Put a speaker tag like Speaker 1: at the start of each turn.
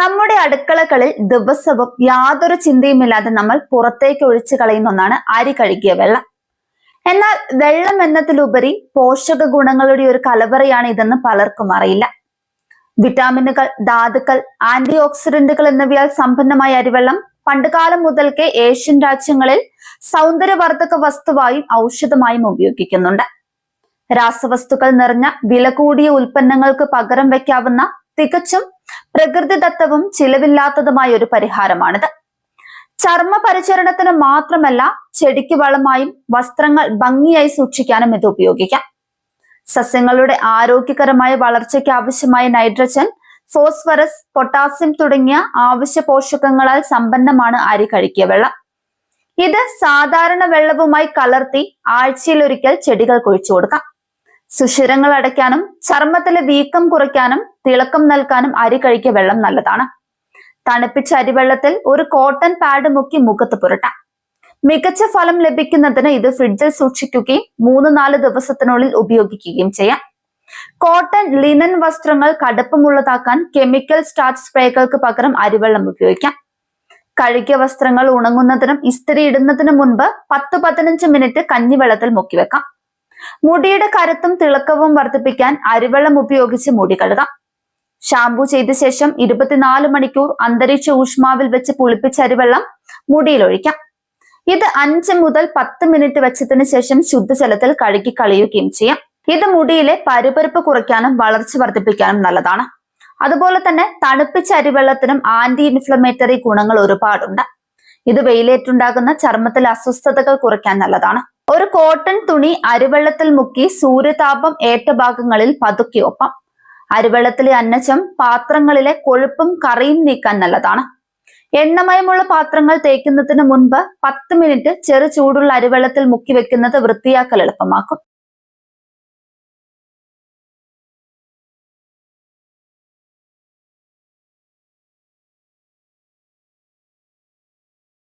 Speaker 1: നമ്മുടെ അടുക്കളകളിൽ ദിവസവും യാതൊരു ചിന്തയുമില്ലാതെ നമ്മൾ പുറത്തേക്ക് ഒഴിച്ചു കളയുന്ന ഒന്നാണ് അരി കഴുകിയ വെള്ളം. എന്നാൽ വെള്ളം എന്നതിലുപരി പോഷക ഗുണങ്ങളുടെ ഒരു കലവറയാണ് ഇതെന്ന് പലർക്കും അറിയില്ല. വിറ്റാമിനുകൾ ധാതുക്കൾ ആന്റി ഓക്സിഡന്റുകൾ എന്നിവയാൽ സമ്പന്നമായ അരിവെള്ളം പണ്ടുകാലം മുതൽക്കേ ഏഷ്യൻ രാജ്യങ്ങളിൽ സൗന്ദര്യവർദ്ധക വസ്തുവായും ഔഷധമായും ഉപയോഗിക്കുന്നുണ്ട്. രാസവസ്തുക്കൾ നിറഞ്ഞ വില കൂടിയ ഉൽപ്പന്നങ്ങൾക്ക് പകരം വയ്ക്കാവുന്ന തികച്ചും പ്രകൃതിദത്തവും ചിലവില്ലാത്തതുമായ ഒരു പരിഹാരമാണിത്. ചർമ്മ പരിചരണത്തിന് മാത്രമല്ല ചെടിക്ക് വളമായും വസ്ത്രങ്ങൾ ഭംഗിയായി സൂക്ഷിക്കാനും ഇത് ഉപയോഗിക്കാം. സസ്യങ്ങളുടെ ആരോഗ്യകരമായ വളർച്ചയ്ക്ക് ആവശ്യമായ നൈട്രജൻ ഫോസ്ഫറസ് പൊട്ടാസ്യം തുടങ്ങിയ ആവശ്യ പോഷകങ്ങളാൽ സമ്പന്നമാണ് അരി കഴുകിയ വെള്ളം. ഇത് സാധാരണ വെള്ളവുമായി കലർത്തി ആഴ്ചയിലൊരിക്കൽ ചെടികൾ കുഴിച്ചു കൊടുക്കാം. സുഷിരങ്ങൾ അടയ്ക്കാനും ചർമ്മത്തിലെ വീക്കം കുറയ്ക്കാനും തിളക്കം നൽകാനും അരി കഴിക്കിയ വെള്ളം നല്ലതാണ്. തണുപ്പിച്ച അരിവെള്ളത്തിൽ ഒരു കോട്ടൺ പാഡ് മുക്കി മുഖത്ത് പുരട്ടാം. മികച്ച ഫലം ലഭിക്കുന്നതിന് ഇത് ഫ്രിഡ്ജിൽ സൂക്ഷിക്കുകയും മൂന്ന് നാല് ദിവസത്തിനുള്ളിൽ ഉപയോഗിക്കുകയും ചെയ്യാം. കോട്ടൺ ലിനൻ വസ്ത്രങ്ങൾ കടുപ്പമുള്ളതാക്കാൻ കെമിക്കൽ സ്റ്റാർച്ച് സ്പ്രേകൾക്ക് പകരം അരിവെള്ളം ഉപയോഗിക്കാം. കഴുകിയ വസ്ത്രങ്ങൾ ഉണങ്ങുന്നതിനും ഇസ്തിരി ഇടുന്നതിനും മുൻപ് പത്ത് പതിനഞ്ച് മിനിറ്റ് കഞ്ഞിവെള്ളത്തിൽ മുക്കിവെക്കാം മുടിയുടെ കരുത്തും തിളക്കവും വർദ്ധിപ്പിക്കാൻ അരിവെള്ളം ഉപയോഗിച്ച് മുടി കഴുകാം. ഷാമ്പു ചെയ്ത ശേഷം ഇരുപത്തിനാല് മണിക്കൂർ അന്തരീക്ഷ ഊഷ്മാവിൽ വെച്ച് പുളിപ്പിച്ച അരിവെള്ളം മുടിയിൽ ഒഴിക്കാം. ഇത് അഞ്ച് മുതൽ പത്ത് മിനിറ്റ് വെച്ചതിന് ശേഷം ശുദ്ധജലത്തിൽ കഴുകി കളയുകയും ചെയ്യാം. ഇത് മുടിയിലെ പരുപരുപ്പ് കുറയ്ക്കാനും വളർച്ച വർദ്ധിപ്പിക്കാനും നല്ലതാണ്. അതുപോലെ തന്നെ തണുപ്പിച്ച അരിവെള്ളത്തിനും ആന്റി ഇൻഫ്ലമേറ്ററി ഗുണങ്ങൾ ഒരുപാടുണ്ട്. ഇത് വെയിലേറ്റുണ്ടാകുന്ന ചർമ്മത്തിൽ അസ്വസ്ഥതകൾ കുറയ്ക്കാൻ നല്ലതാണ്. ഒരു കോട്ടൺ തുണി അരിവെള്ളത്തിൽ മുക്കി സൂര്യതാപം ഏറ്റ ഭാഗങ്ങളിൽ പതുക്കി ഒപ്പം. അരിവെള്ളത്തിലെ അന്നജം പാത്രങ്ങളിലെ കൊഴുപ്പും കറിയും നീക്കാൻ നല്ലതാണ്. എണ്ണമയമുള്ള പാത്രങ്ങൾ തേക്കുന്നതിന് മുൻപ് പത്ത് മിനിറ്റ് ചെറു ചൂടുള്ള അരിവെള്ളത്തിൽ മുക്കി വെക്കുന്നത് വൃത്തിയാക്കൽ എളുപ്പമാക്കും.